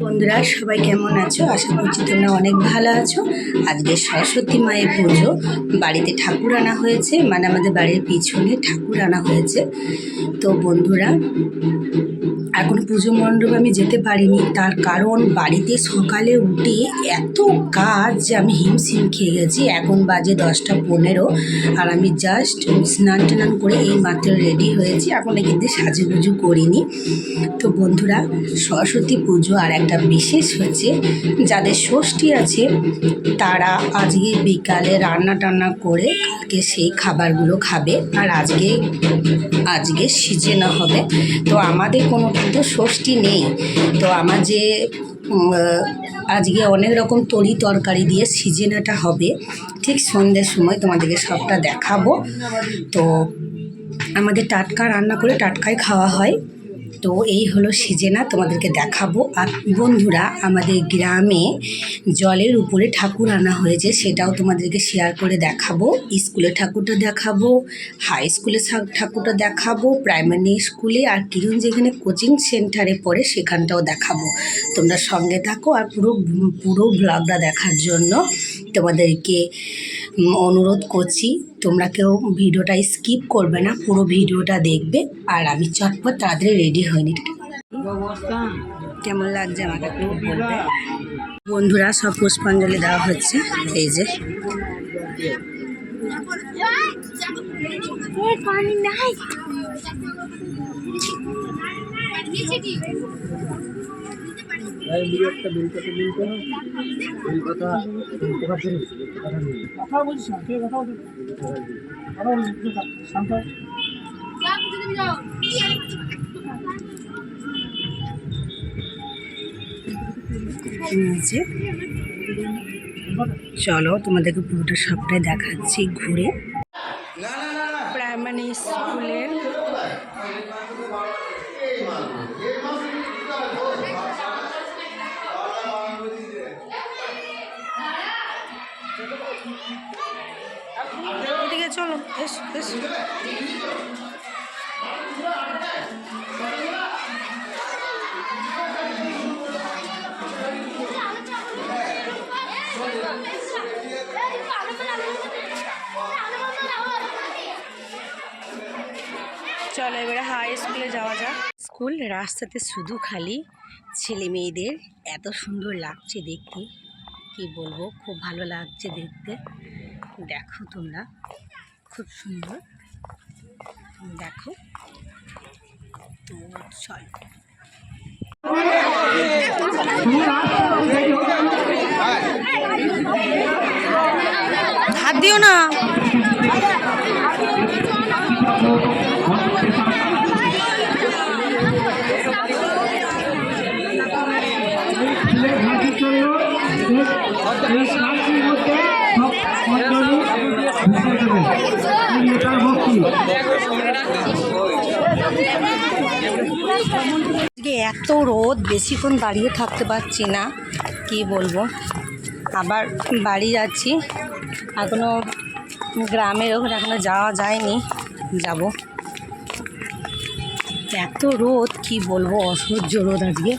বন্ধুরা, সবাই কেমন আছো? আশা করছি তোমরা অনেক ভালো আছো। আজকে সরস্বতী মায়ের পুজো। বাড়িতে ঠাকুর আনা হয়েছে মানে আমাদের বাড়ির পিছনে ঠাকুর আনা হয়েছে। তো বন্ধুরা এখন পুজো মণ্ডপে আমি যেতে পারিনি। তার কারণ বাড়িতে সকালে উঠে এত কাজ যে আমি হিমশিম খেয়ে গেছি। এখন বাজে দশটা পনেরো আর আমি জাস্ট স্নান টান করে এই মাত্র রেডি হয়েছি। এখন কিন্তু সাজুগুজু করিনি। তো বন্ধুরা, সরস্বতী পুজো আর একটা বিশেষ হচ্ছে যাদের ষষ্ঠী আছে, তারা আজকে বিকালে রান্না টান্না করে কালকে সেই খাবারগুলো খাবে। আর আজকে আজকে সিজেনা হবে। তো আমাদের কোনো কিন্তু ষষ্ঠী নেই। তো আমার যে আজকে অনেক রকম তরি তরকারি দিয়ে সিজেনাটা হবে, ঠিক সন্ধ্যের সময় তোমাদেরকে সবটা দেখাবো। তো আমাদের টাটকা রান্না করে টাটকাই খাওয়া হয়। তো এই হলো সিজেনা, তোমাদেরকে দেখাবো। আর বন্ধুরা, আমাদের গ্রামে জলের উপরে ঠাকুর আনা হয়েছে, সেটাও তোমাদেরকে শেয়ার করে দেখাবো। স্কুলে ঠাকুরটা দেখাবো হাই স্কুলে ঠাকুরটা দেখাবো প্রাইমারি স্কুলে আর কিরণ যেখানে কোচিং সেন্টারে পড়ে, সেখানটাও দেখাবো। তোমরা সঙ্গে থাকো আর পুরো পুরো ব্লগটা দেখার জন্য তোমাদেরকে অনুরোধ করছি, তোমরা কেউ ভিডিওটা স্কিপ করবে না, পুরো ভিডিওটা দেখবে, আর আমি চটপট তাড়াতাড়ি রেডি হয়নি কেমন লাগছে আমাকে বন্ধুরা, সব পুষ্পাঞ্জলি দেওয়া হচ্ছে, এই যে। পানি নাই চলো তোমাদেরকে পুরোটা সবটাই দেখাচ্ছি ঘুরে প্রাইমারি স্কুলের ওদিকে চলো এস এস চলো, এবারে হাই স্কুলে যাওয়া যাক। স্কুল রাস্তাতে শুধু খালি ছেলে মেয়েদের এত সুন্দর লাগছে দেখতে। কি বলব, খুব ভালো লাগছে দেখতে। দেখো তোমরা, খুব সুন্দর। দেখো। তো চল। হাত দিও না। এত রোদ, বেশিক্ষণ দাঁড়িয়ে থাকতে পারছি না, কি বলব? আবার বাড়ি যাচ্ছি এখনও গ্রামের ওখানে এখনও যাওয়া যায়নি, যাব। এত রোদ, কি বলব? অসহ্য রোদ আজকে।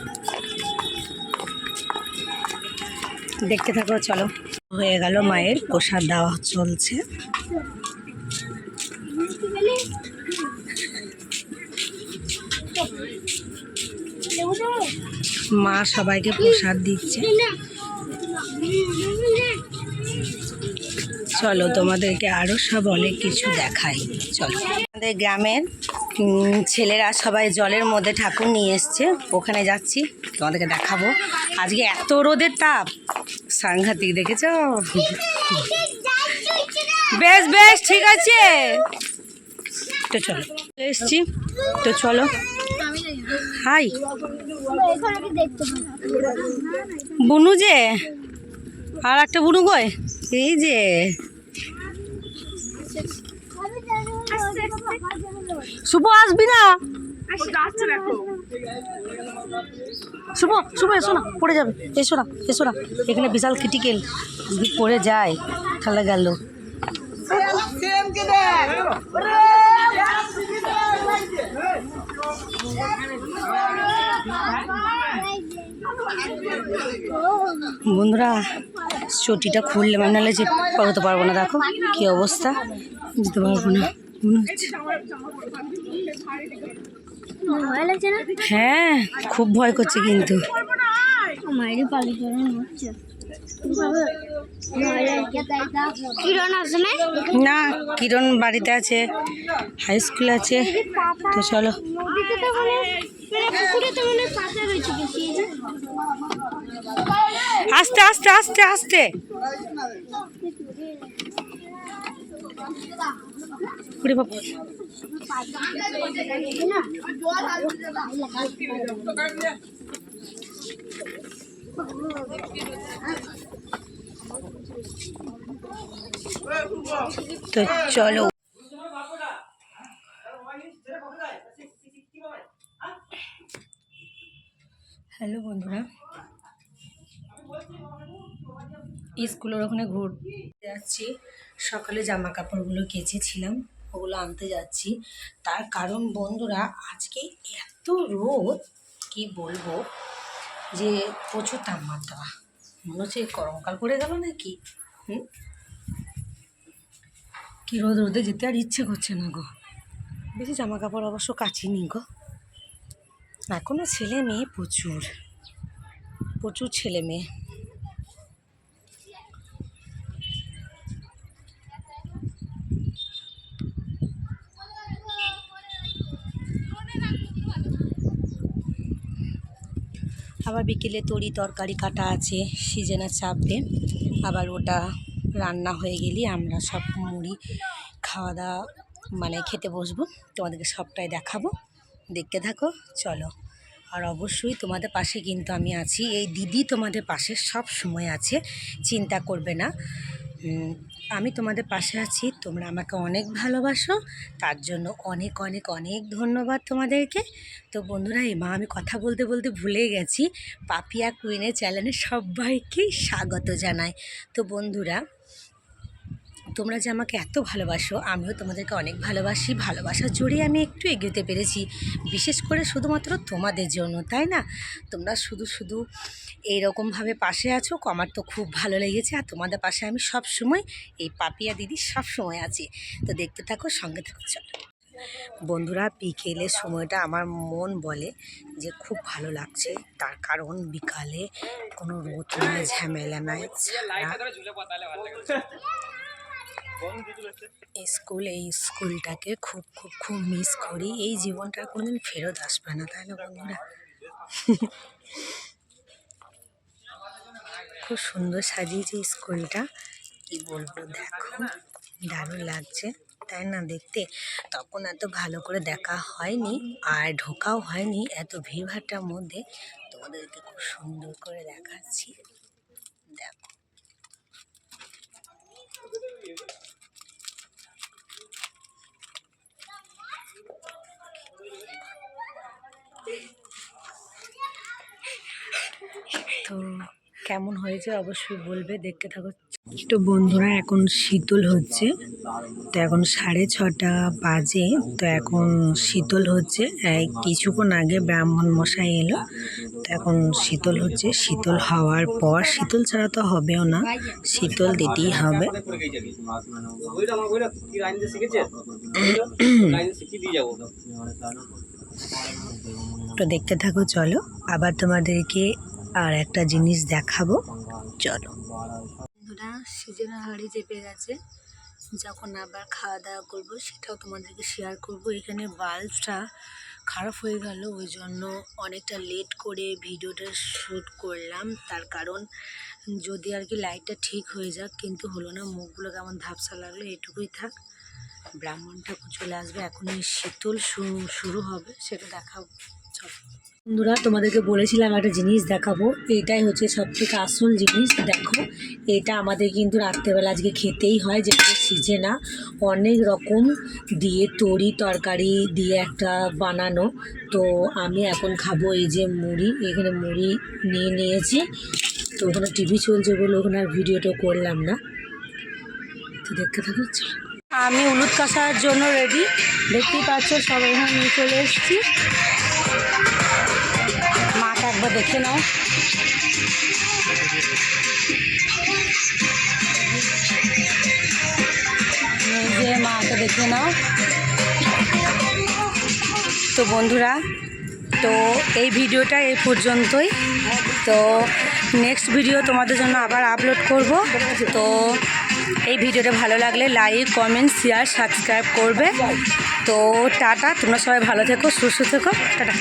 দেখতে থাকো, চলো। হয়ে গেল মায়ের প্রসাদ দেওয়া চলছে। মা সবাইকে প্রসাদ দিচ্ছে। চলো, তোমাদেরকে আরও সব অনেক কিছু দেখাই। চলো। আমাদের গ্রামের ছেলেরা সবাই জলের মধ্যে ঠাকুর নিয়ে এসছে। ওখানে যাচ্ছি। তোমাদেরকে দেখাবো। আজকে এত রোদের তাপ। সাংঘাতিক, দেখেছ? বেশ বেশ, ঠিক আছে। তো চলো, এসছি। তো চলো। হাই। বুনু যে, আর একটা বুনু গয় এই যে। শুভ আসবি না? শুভ শুভ, এসো না, পড়ে যাবে। এসো না এসো না। এখানে বিশাল ক্রিটিক্যাল পড়ে যায়? খেলা গেল। বন্ধুরা, চটিটা খুললে মানে যে পড়াতে পারব না, দেখো কি অবস্থা। যেতে পারব না, মনে হচ্ছে। ভয় লাগছে না? হ্যাঁ খুব ভয় করছে কিন্তু। মায়েরই পালি করে হচ্ছে। কিরণ আসে না না কিরণ বাড়িতে আছে হাই স্কুল আছে। তো চলো। আস্তে আস্তে আস্তে আস্তে। ওরে বাবা তো চলো। হ্যালো বন্ধুরা। স্কুলের ওখানে ঘুরতে যাচ্ছি। সকালে জামা কাপড়গুলো কেচেছিলাম, ওগুলো আনতে যাচ্ছি। তার কারণ বন্ধুরা, আজকে এত রোদ, কি বলব, যে প্রচুর তাপমাত্রা। মনে হচ্ছে গরমকাল পড়ে গেল নাকি? হুম? কি রোদ, রোদে যেতে আর ইচ্ছে করছে না গো। বেশি জামা কাপড় অবশ্য কাচিনি গো। এখনও ছেলে মেয়ে প্রচুর। প্রচুর ছেলে মেয়ে। আবার বিকেলে তরি তরকারি কাটা আছে, সিজনে চাপবে আবার ওটা রান্না হয়ে গেলে, আমরা সব মুড়ি খাওয়া দাওয়া মানে খেতে বসবো। তোমাদেরকে সবটাই দেখাবো। দেখতে থাকো, চলো। আর অবশ্যই তোমাদের পাশে কিন্তু আমি আছি। এই দিদি তোমাদের পাশে সব সময় আছে, চিন্তা করবে না। আমি তোমাদের পাশে আছি। তোমরা আমাকে অনেক ভালোবাসো। তার জন্য অনেক অনেক অনেক ধন্যবাদ তোমাদেরকে। তো বন্ধুরা এমা আমি কথা বলতে বলতে ভুলে গেছি। পাপিয়া কুইনের চ্যানেলে সবাইকেই স্বাগত জানাই। তো বন্ধুরা তোমরা যে আমাকে এত ভালোবাসো, আমিও তোমাদেরকে অনেক ভালোবাসি। ভালোবাসার জোরে আমি একটু এগোতে পেরেছি। বিশেষ করে শুধুমাত্র তোমাদের জন্য, তাই না? তোমরা শুধু শুধু এইরকমভাবে পাশে আছো। আমার তো খুব ভালো লেগেছে। আর তোমাদের পাশে আমি সব সময় এই পাপিয়া দিদি সব সময় আছি। তো দেখতে থাকো, সঙ্গে থাকো, চলো। বন্ধুরা বিকেলের সময়টা আমার মন বলে যে খুব ভালো লাগছে। তার কারণ বিকালে কোনো রোদ নয় ঝামেলা নয় স্কুল, এই স্কুলটাকে খুব খুব খুব মিস করি। এই জীবনটা কোনোদিন ফেরত আসবে না, তাই না বন্ধুরা? খুব সুন্দর সাজিয়েছে স্কুলটা। কি বলব, দেখো, দারুণ লাগছে, তাই না? দেখতে তখন এত ভালো করে দেখা হয়নি আর ঢোকাও হয়নি, এত ভিড়ভাট্টার মধ্যে তোমাদেরকে খুব সুন্দর করে দেখাচ্ছি। তো কেমন হয়েছে অবশ্যই বলবে দেখতে থাকো। তো বন্ধুরা এখন শীতল হচ্ছে। তো এখন সাড়ে ছটা বাজে। তো এখন শীতল হচ্ছে। কিছুক্ষণ আগে ব্রাহ্মণ মশাই এলো। তো এখন শীতল হচ্ছে। শীতল হওয়ার পর শীতল ছাড়া তো হবেও না। শীতল দিতেই হবে। তো দেখতে থাকো, চলো। আবার তোমাদেরকে আর একটা জিনিস দেখাবো। চলো। বন্ধুরা সিজনের হাড়ি চেপে গেছে। যখন আবার খাওয়া দাওয়া করব, সেটাও তোমাদেরকে শেয়ার করব। এখানে বাল্বটা খারাপ হয়ে গেল, ওই জন্য অনেকটা লেট করে ভিডিওটা শ্যুট করলাম। তার কারণ, যদি আর কি লাইটটা ঠিক হয়ে যাক, কিন্তু হলো না, মুখগুলো কেমন ধাপসা লাগল, এটুকুই থাক। ব্রাহ্মণ ঠাকুর চলে আসবে এখন এই শীতল শু- শুরু হবে, সেটা দেখাবো চলো। বন্ধুরা, তোমাদেরকে বলেছিলাম একটা জিনিস দেখাবো এটাই হচ্ছে সব থেকে আসল জিনিস, দেখো। এটা আমাদের কিন্তু রাত্রেবেলা আজকে খেতেই হয় যেটা সিজে না। অনেক রকম দিয়ে তরি তরকারি দিয়ে একটা বানানো। তো আমি এখন খাব এই যে মুড়ি, এখানে মুড়ি নিয়ে নিয়েছি। তো ওখানে টিভি চলছে বলে ওখানে আর ভিডিওটা করলাম না। তো দেখতে থাকো, চলো। আমি উলুদ কাঁসার জন্য রেডি দেখতেই পাচ্ছ, সবাই এখানে নিয়ে চলে এসেছি। মাটা একবার দেখে নাও। যে মাকে দেখে নাও। তো বন্ধুরা, তো এই ভিডিওটা এই পর্যন্তই। তো নেক্সট ভিডিও তোমাদের জন্য আবার আপলোড করব। তো এই ভিডিওটা ভালো লাগলে লাইক, কমেন্ট শেয়ার সাবস্ক্রাইব করবে। তো টাটা, তোমরা সবাই ভালো থেকো, সুস্থ থেকো, টাটা।